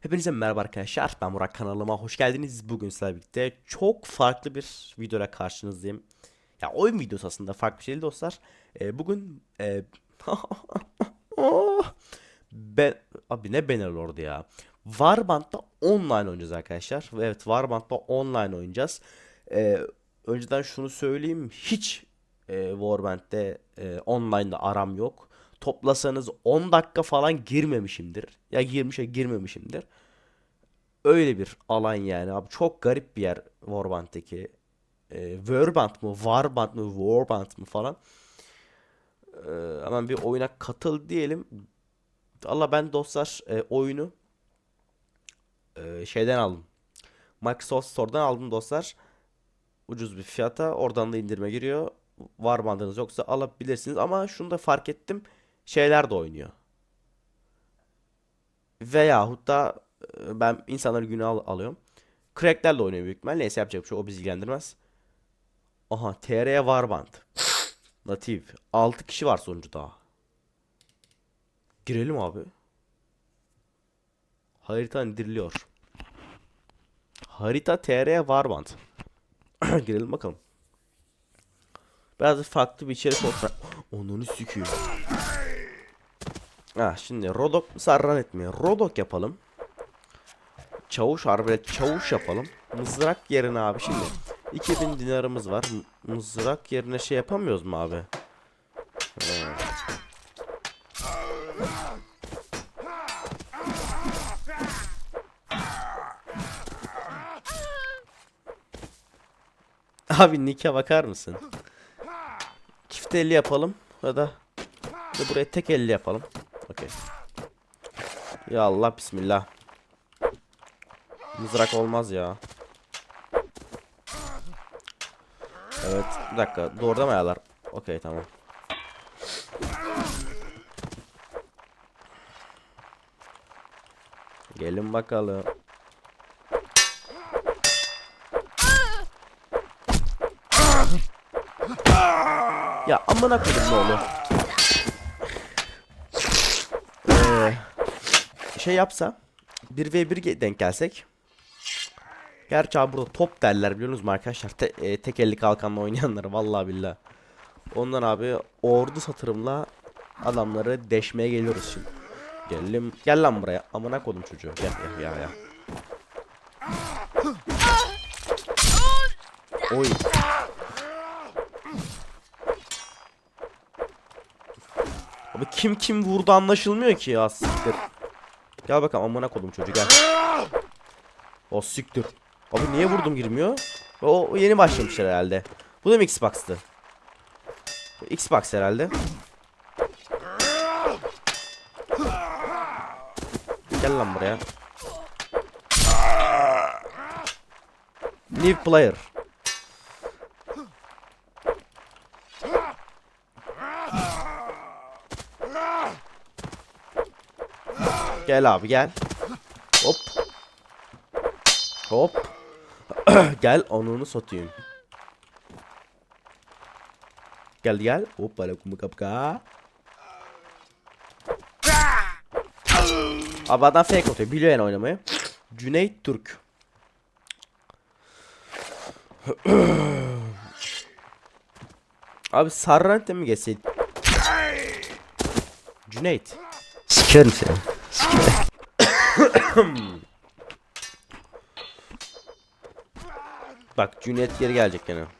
Hepinize merhaba arkadaşlar. Ben Murat kanalıma hoş geldiniz. Bugün sizlerle birlikte çok farklı bir videoyla karşınızdayım. Ya oyun videosu aslında farklı bir şey dostlar. Ee, bugün e, ben abi ne Bannerlord'u ya. Warband'da online oynayacağız arkadaşlar. Ve Evet Warband'da online oynayacağız. Ee, önceden şunu söyleyeyim. Hiç e, Warband'de e, online'da aram yok. Toplasanız 10 dakika falan girmemişimdir. Ya girmiş ya girmemişimdir. Öyle bir alan yani abi. Çok garip bir yer Warband'daki. E, Warband mı? Warband mı? Warband mı falan. E, hemen bir oyuna katıl diyelim. Allah ben dostlar e, oyunu e, şeyden aldım. Microsoft Store'dan aldım dostlar. Ucuz bir fiyata. Oradan da indirime giriyor. Warband'ınız yoksa alabilirsiniz. Ama şunu da fark ettim. Şeyler de oynuyor. Veyahut da e, ben insanları güne al alıyorum. Crackler de oynuyor büyük ihtimal. Neyse yapacak bir şey. O bizi ilgilendirmez. Aha TR Warband. Natif. 6 kişi var sonuçta. Girelim abi. Harita indiriliyor. Harita TR Warband. Girelim bakalım. Biraz farklı bir içerik olsun. Onunu süküyor. Ha şimdi Rodok sarran etmiyor. Rodok yapalım. Çavuş arbelet çavuş yapalım. Mızrak yerine abi şimdi 2000 dinarımız var. M- mızrak yerine şey yapamıyoruz mu abi? Ha. Abi Nick'e bakar mısın? Çift elli yapalım ya da ya da buraya tek elli yapalım. Okey. Ya Allah bismillah. Mızrak olmaz ya. Evet bir dakika ayarlar? Okey tamam. Gelin bakalım. Ya amına koydum ne olur. Şey yapsa 1v1 denk gelsek. Gerçi abi burada top derler biliyorsunuz mu arkadaşlar? Te, e, tek elli kalkanla oynayanlar vallahi billah. Ondan abi ordu satırımla adamları deşmeye geliyoruz şimdi. Geldim. Gel lan buraya. Amına kodum çocuğu. Gel gel ya ya. Oy. Abi kim kim vurdu anlaşılmıyor ki ya siktir. Gel bakalım amına kodum çocuğu gel. O siktir. Abi niye vurdum girmiyor? O, o yeni başlamışlar herhalde. Bu da mı Xbox'tı? Xbox herhalde. Gel lan buraya. New player. Gel abi gel. Hop. Hop. gel onunu satayım. Gel gel. Hop kumu kapka. Abi adam fake atıyor. Biliyor yani oynamayı. Cüneyt Türk. Abi Sarrant'e mi geçseydik? Cüneyt. Sikerim seni. Bak Cüneyt geri gelecek gene.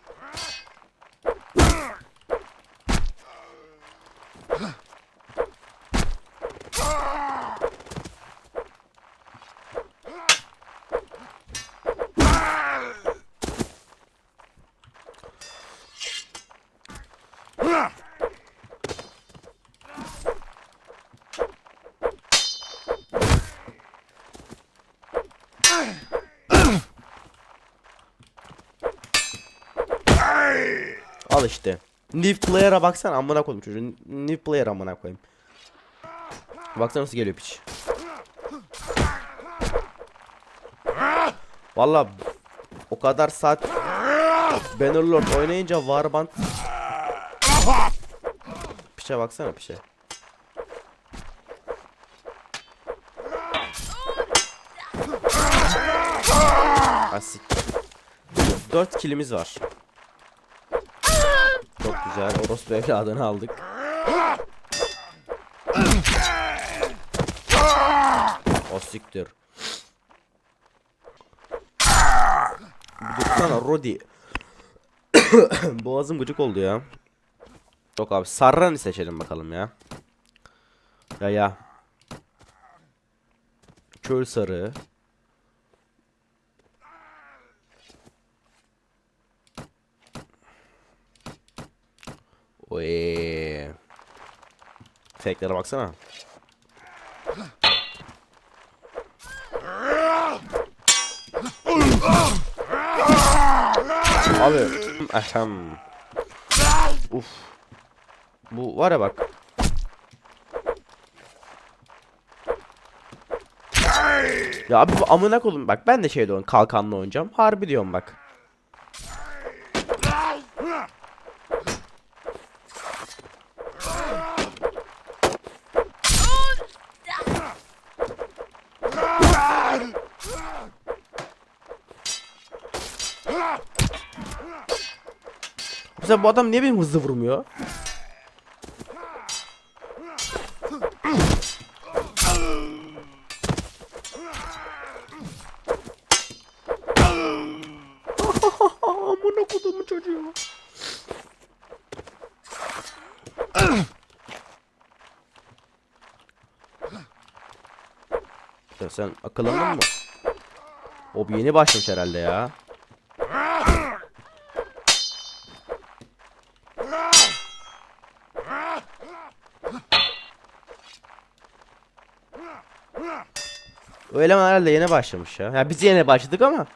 Al işte. New player'a baksana amına koydum çocuğu. New player amına koyayım. Baksana nasıl geliyor piç. Valla o kadar saat Bannerlord oynayınca Warband Piçe baksana piçe. Asik. 4 kilimiz var. Güzel. Orospu evladını aldık. O siktir. Dursana Rodi. Boğazım gıcık oldu ya. Yok abi Sarran'ı seçelim bakalım ya. Ya ya. Çöl sarı. Oy. Fake'lere baksana. Abi. Ahem. Uf. Bu var ya bak. Ya abi bu amına koydum bak ben de şeyde oyun kalkanla oynayacağım. Harbi diyorum bak. Mesela bu adam niye benim hızlı vurmuyor? Amına kodumun çocuğu. Ya sen akıllandın mı? O yeni başlamış herhalde ya. O eleman herhalde yeni başlamış ya. Ya biz yeni başladık ama.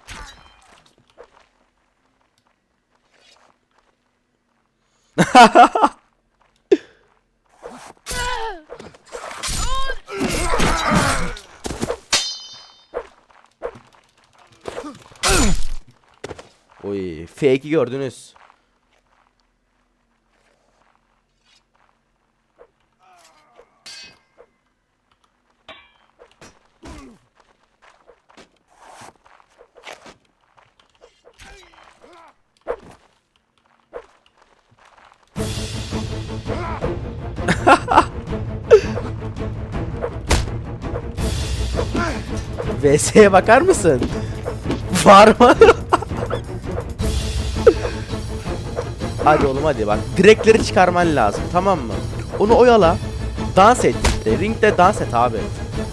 Oy, fake'i gördünüz. VS'ye bakar mısın? Var mı? Hadi oğlum hadi bak. Direkleri çıkarman lazım tamam mı? Onu oyala. Dans et işte. Ringde dans et abi.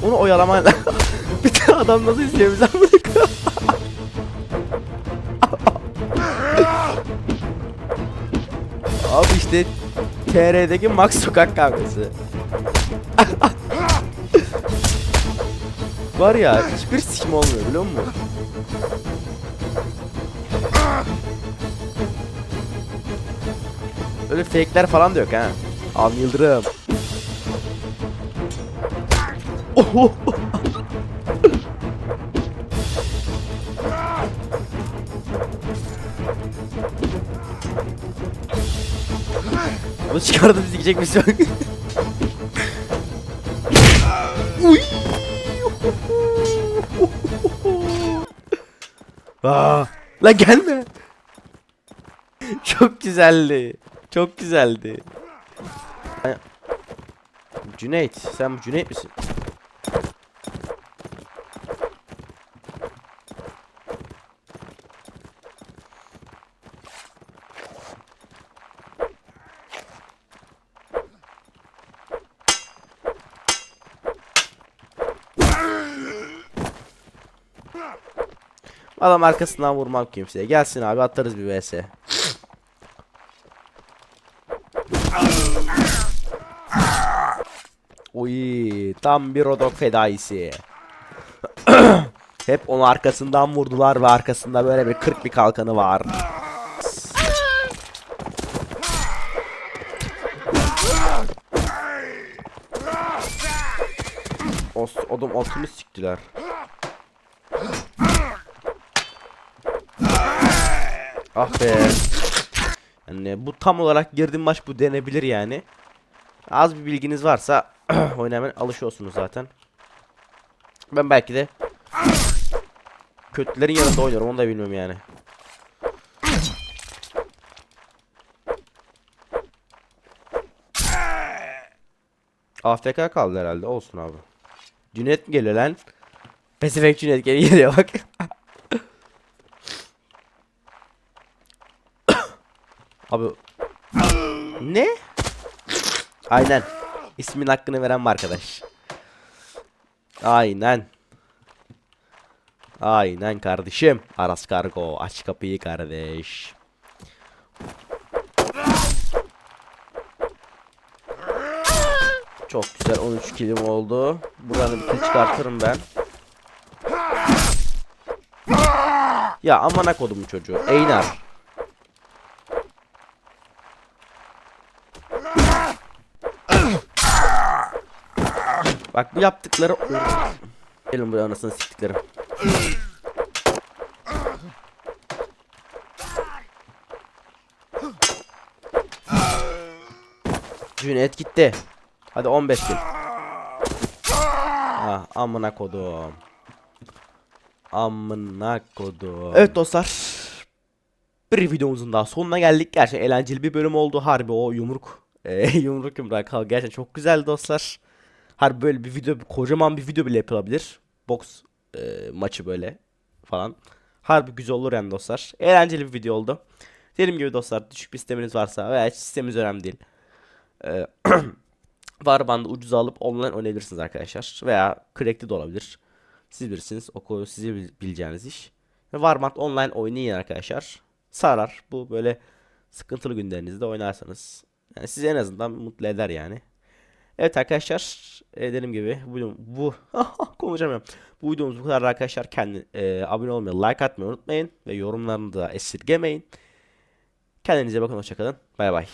Onu oyalaman lazım. Bir tane adam nasıl izliyor bizi? Abi işte TR'deki Max sokak kavgası. Var ya hiçbir sikim olmuyor biliyor musun? Öyle fake'ler falan da yok ha. Al Yıldırım. Oho. Onu çıkardı bizi gidecek misin? Uy. Aa, la gelme. Çok güzeldi. Çok güzeldi. Cüneyt, sen Cüneyt misin? Adam arkasından vurmam kimseye. Gelsin abi atarız bir vs. Oy, tam bir rodok fedaisi. Hep onu arkasından vurdular ve arkasında böyle bir 40 bir kalkanı var. Os, odum otunu siktiler. Ah be. Yani bu tam olarak girdiğim maç bu denebilir yani. Az bir bilginiz varsa oynamaya alışıyorsunuz zaten. Ben belki de kötülerin yanında oynuyorum onu da bilmiyorum yani. AFK kaldı herhalde. Olsun abi. Cüneyt mi geliyor lan? Pesifek Cüneyt geliyor bak. abi. Ne? Aynen. İsmin hakkını veren mi arkadaş? Aynen. Aynen kardeşim. Aras Kargo aç kapıyı kardeş. Çok güzel 13 kilim oldu. Buranın bir çıkartırım ben. Ya amına kodumun çocuğu. Eynar. Bak bu yaptıkları Gelin buraya anasını siktiklerim. Cüneyt gitti. Hadi 15 kill. Ah amına kodum. Amına kodum. Evet dostlar. Bir videomuzun daha sonuna geldik. Gerçekten eğlenceli bir bölüm oldu. Harbi o yumruk. E, yumruk yumruk. Gerçekten çok güzel dostlar. Harbi böyle bir video, kocaman bir video bile yapılabilir. Boks e, maçı böyle falan. Harbi güzel olur yani dostlar. Eğlenceli bir video oldu. Dediğim gibi dostlar düşük bir sisteminiz varsa veya hiç sisteminiz önemli değil. E, Warband'ı ucuza alıp online oynayabilirsiniz arkadaşlar. Veya crackli de olabilir. Siz bilirsiniz. O sizi bil- bileceğiniz iş. Ve online oynayın arkadaşlar. Sarar. Bu böyle sıkıntılı günlerinizde oynarsanız. Yani sizi en azından mutlu eder yani. Evet arkadaşlar e, dediğim gibi bu, bu konuşamıyorum. Bu videomuz bu kadar arkadaşlar. Kendi e, abone olmayı, like atmayı unutmayın ve yorumlarını da esirgemeyin. Kendinize bakın hoşçakalın. Bay bay.